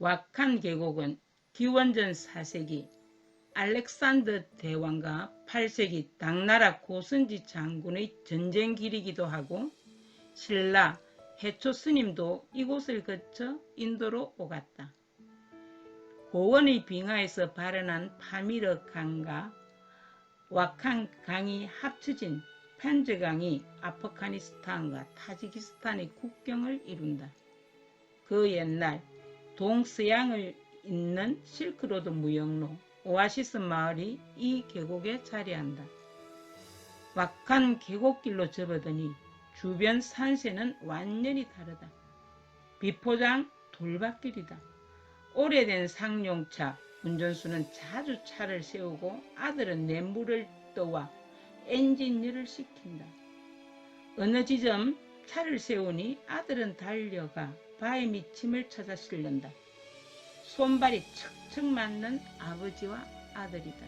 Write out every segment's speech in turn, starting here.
왁한 계곡은 기원전 4세기 알렉산더 대왕과 8세기 당나라 고선지 장군의 전쟁 길이기도 하고 신라 해초 스님도 이곳을 거쳐 인도로 오갔다. 고원의 빙하에서 발현한 파미르 강과 왁한 강이 합쳐진 펜즈강이 아프가니스탄과 타지키스탄의 국경을 이룬다. 그 옛날 동서양을 잇는 실크로드 무역로 오아시스 마을이 이 계곡에 자리한다. 왁한 계곡길로 접어드니 주변 산세는 완전히 다르다. 비포장 돌밭길이다. 오래된 상용차 운전수는 자주 차를 세우고 아들은 냇물을 떠와 엔진일을 시킨다. 어느 지점 차를 세우니 아들은 달려가 바위 밑침을 찾아 실른다. 손발이 척척 맞는 아버지와 아들이다.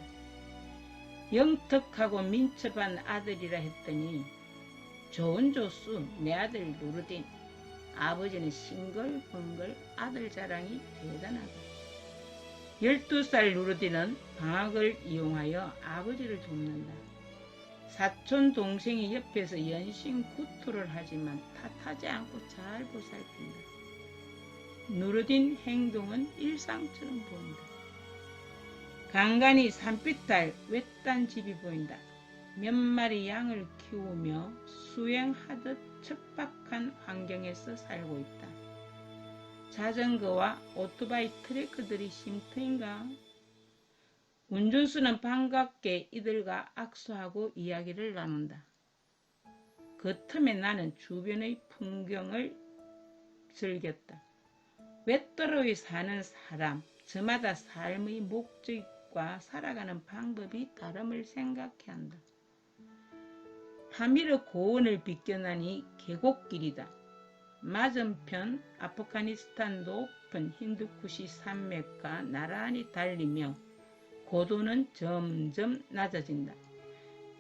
영특하고 민첩한 아들이라 했더니 좋은 조수 내 아들 누르딘 아버지는 싱글벙글 아들 자랑이 대단하다. 12살 누르딘은 방학을 이용하여 아버지를 돕는다. 사촌 동생이 옆에서 연신 구토를 하지만 탓하지 않고 잘 보살핀다. 누르딘 행동은 일상처럼 보인다. 간간히 산빛달 외딴 집이 보인다. 몇 마리 양을 키우며 수행하듯 척박한 환경에서 살고 있다. 자전거와 오토바이 트래크들이 쉼터인가? 운전수는 반갑게 이들과 악수하고 이야기를 나눈다. 그 틈에 나는 주변의 풍경을 즐겼다. 외도로에 사는 사람, 저마다 삶의 목적과 살아가는 방법이 다름을 생각해 한다. 하미르 고원을 비껴나니 계곡길이다. 맞은편 아프가니스탄 높은 힌두쿠시 산맥과 나란히 달리며 고도는 점점 낮아진다.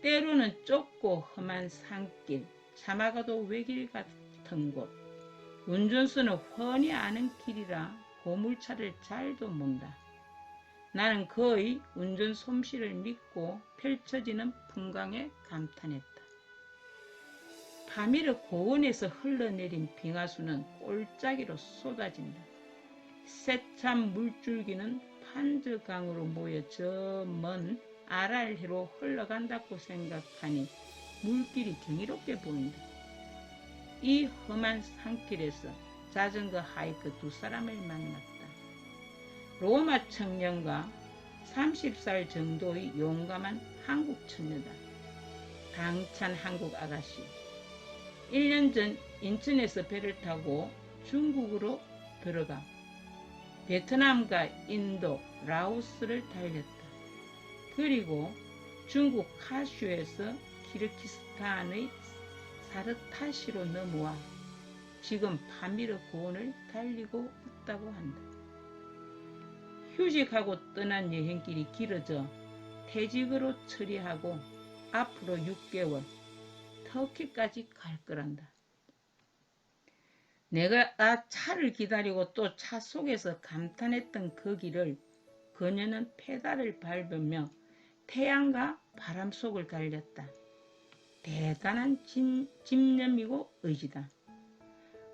때로는 좁고 험한 산길, 사마가도 외길 같은 곳. 운전수는 훤히 아는 길이라 고물차를 잘도 몬다. 나는 그의 운전 솜씨를 믿고 펼쳐지는 풍광에 감탄했다. 파미르 고원에서 흘러내린 빙하수는 꼴짜기로 쏟아진다. 새참 물줄기는 판즈강으로 모여 저 먼 아랄해로 흘러간다고 생각하니 물길이 경이롭게 보인다. 이 험한 산길에서 자전거 하이크 두 사람을 만났다. 로마 청년과 30살 정도의 용감한 한국 처녀다. 당찬 한국 아가씨. 1년 전 인천에서 배를 타고 중국으로 들어가 베트남과 인도, 라오스를 달렸다. 그리고 중국 카슈에서 키르키스탄의 사르타시로 넘어와 지금 파미르 고원을 달리고 있다고 한다. 휴직하고 떠난 여행길이 길어져 퇴직으로 처리하고 앞으로 6개월 터키까지 갈 거란다. 내가 아, 차를 기다리고 또 차 속에서 감탄했던 그 길을 그녀는 페달을 밟으며 태양과 바람 속을 달렸다. 대단한 진, 집념이고 의지다.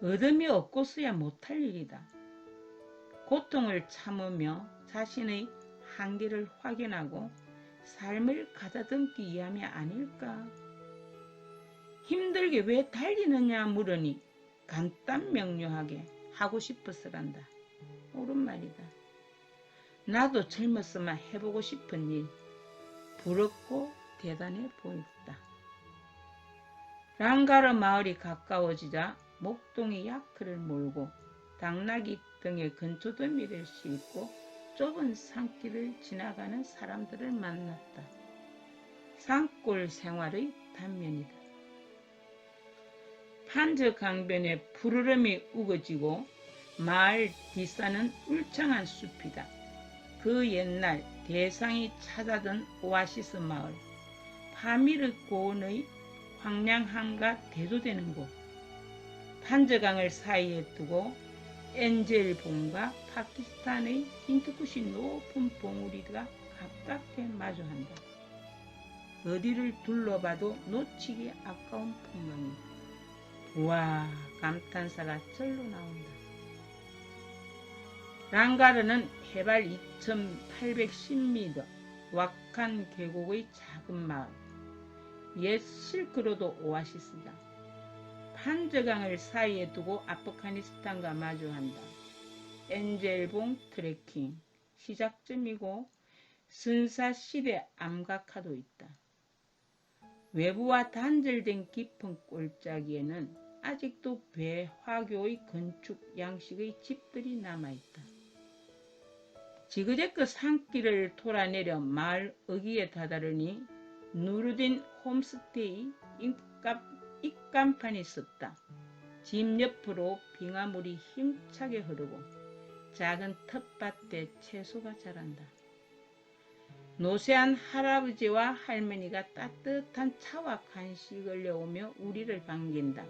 어둠이 없고서야 못할 일이다. 고통을 참으며 자신의 한계를 확인하고 삶을 가다듬기 위함이 아닐까. 힘들게 왜 달리느냐 물으니 간단 명료하게 하고 싶어서란다. 옳은 말이다. 나도 젊었으면 해보고 싶은 일, 부럽고 대단해 보였다. 랑가르 마을이 가까워지자 목동이 야크를 몰고 당나귀 등의 근초더미를 싣고 좁은 산길을 지나가는 사람들을 만났다. 산골 생활의 단면이다. 판저 강변에 푸르름이 우거지고 마을 뒷산은 울창한 숲이다. 그 옛날 대상이 찾아든 오아시스 마을, 파미르 고원의 황량함과 대조되는 곳, 판저강을 사이에 두고 엔젤봉과 파키스탄의 힌두쿠시 높은 봉우리가 가깝게 마주한다. 어디를 둘러봐도 놓치기 아까운 풍경이. 우와, 감탄사가 절로 나온다. 랑가르는 해발 2810m, 왁한 계곡의 작은 마을. 옛 실크로드 오아시스다. 판저강을 사이에 두고 아프가니스탄과 마주한다. 엔젤봉 트레킹 시작점이고 순사 시대 암각화도 있다. 외부와 단절된 깊은 골짜기에는 아직도 배화교의 건축 양식의 집들이 남아있다. 지그재그 산길을 돌아내려 마을 어귀에 다다르니 누르딘 홈스테이 입간, 입간 판이 있었다. 집 옆으로 빙하물이 힘차게 흐르고 작은 텃밭에 채소가 자란다. 노쇠한 할아버지와 할머니가 따뜻한 차와 간식을 내오며 우리를 반긴다.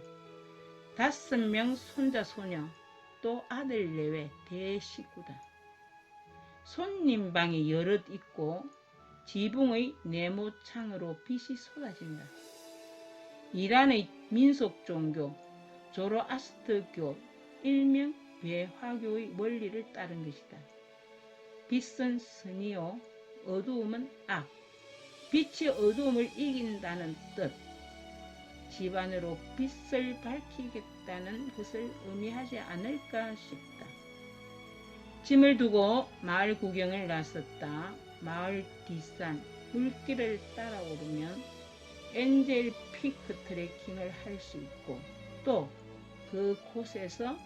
다섯 명 손자 소녀 또 아들 내외 대식구다. 손님 방이 여럿 있고 지붕의 네모창으로 빛이 쏟아진다. 이란의 민속 종교 조로아스트교 일명 배화교의 원리를 따른 것이다. 빛은 선이요 어두움은 악. 빛이 어두움을 이긴다는 뜻. 집안으로 빛을 밝히겠다는 것을 의미하지 않을까 싶다. 짐을 두고 마을 구경을 나섰다. 마을 뒷산 물길을 따라 오르면 엔젤 피크 트레킹을 할 수 있고 또 그 곳에서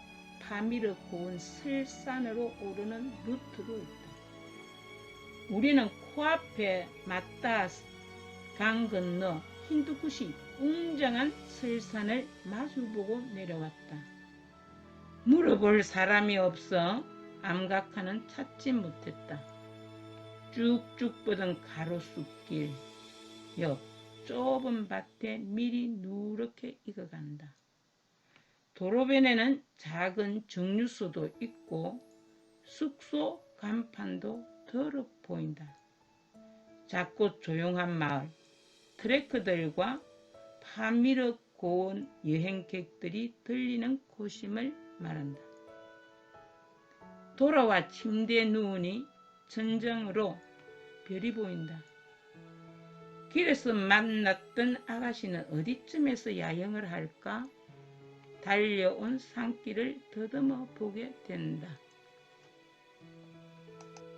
파미르 고운 슬산으로 오르는 루트도 있다. 우리는 코앞에 마따스 강 건너 힌두쿠시 웅장한 설산을 마주보고 내려왔다. 물어볼 사람이 없어 암각화는 찾지 못했다. 쭉쭉 뻗은 가로수길 옆 좁은 밭에 밀이 누렇게 익어간다. 도로변에는 작은 정류소도 있고 숙소 간판도 더럽 보인다. 작고 조용한 마을, 트레크들과 파미르 고온 여행객들이 들리는 곳임을 말한다. 돌아와 침대에 누우니 전정으로 별이 보인다. 길에서 만났던 아가씨는 어디쯤에서 야영을 할까? 달려온 산길을 더듬어 보게 된다.